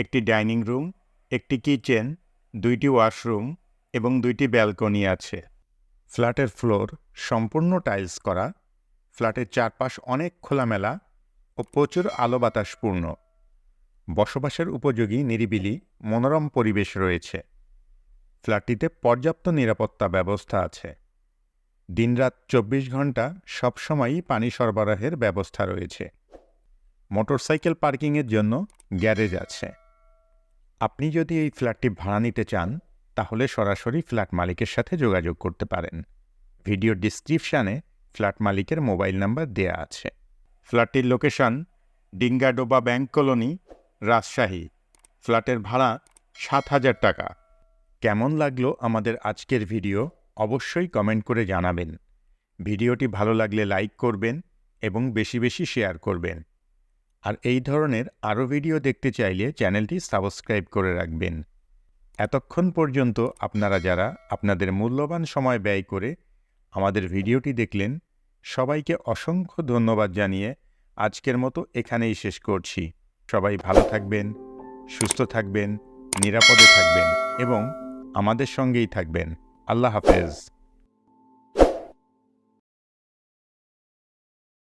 একটি dining room, একটি kitchen, দুইটি ওয়াশরুম এবং দুইটি ব্যালকনি আছে। ফ্ল্যাটের ফ্লোর সম্পূর্ণ টাইলস করা, ফ্ল্যাটের চারপাশ অনেক খোলামেলা ও প্রচুর আলো বাতাসপূর্ণ বসবাসের উপযোগী, নিরিবিলি, মনোরম পরিবেশ রয়েছে। ফ্ল্যাটটিতে পর্যাপ্ত নিরাপত্তা ব্যবস্থা আছে। দিনরাত চব্বিশ ঘণ্টা সবসময়ই পানি সরবরাহের ব্যবস্থা রয়েছে। মোটরসাইকেল পার্কিংয়ের জন্য গ্যারেজ আছে। আপনি যদি এই ফ্ল্যাটটি ভাড়া নিতে চান, তাহলে সরাসরি ফ্ল্যাট মালিকের সাথে যোগাযোগ করতে পারেন। ভিডিও ডিসক্রিপশানে ফ্ল্যাট মালিকের মোবাইল নাম্বার দেয়া আছে। ফ্ল্যাটটির location Dingadoba bank colony, Rajshahi. ফ্ল্যাটের ভাড়া সাত হাজার টাকা। কেমন লাগল আমাদের আজকের ভিডিও অবশ্যই কমেন্ট করে জানাবেন। ভিডিওটি ভালো লাগলে লাইক করবেন এবং বেশি বেশি শেয়ার করবেন। আর এই ধরনের আরও ভিডিও দেখতে চাইলে চ্যানেলটি সাবস্ক্রাইব করে রাখবেন। এতক্ষণ পর্যন্ত আপনারা যারা আপনাদের মূল্যবান সময় ব্যয় করে আমাদের ভিডিওটি দেখলেন, সবাইকে অসংখ্য ধন্যবাদ জানিয়ে আজকের মতো এখানেই শেষ করছি। সবাই ভালো থাকবেন, সুস্থ থাকবেন, নিরাপদে থাকবেন এবং আমাদের সঙ্গেই থাকবেন। আল্লাহ হাফেজ।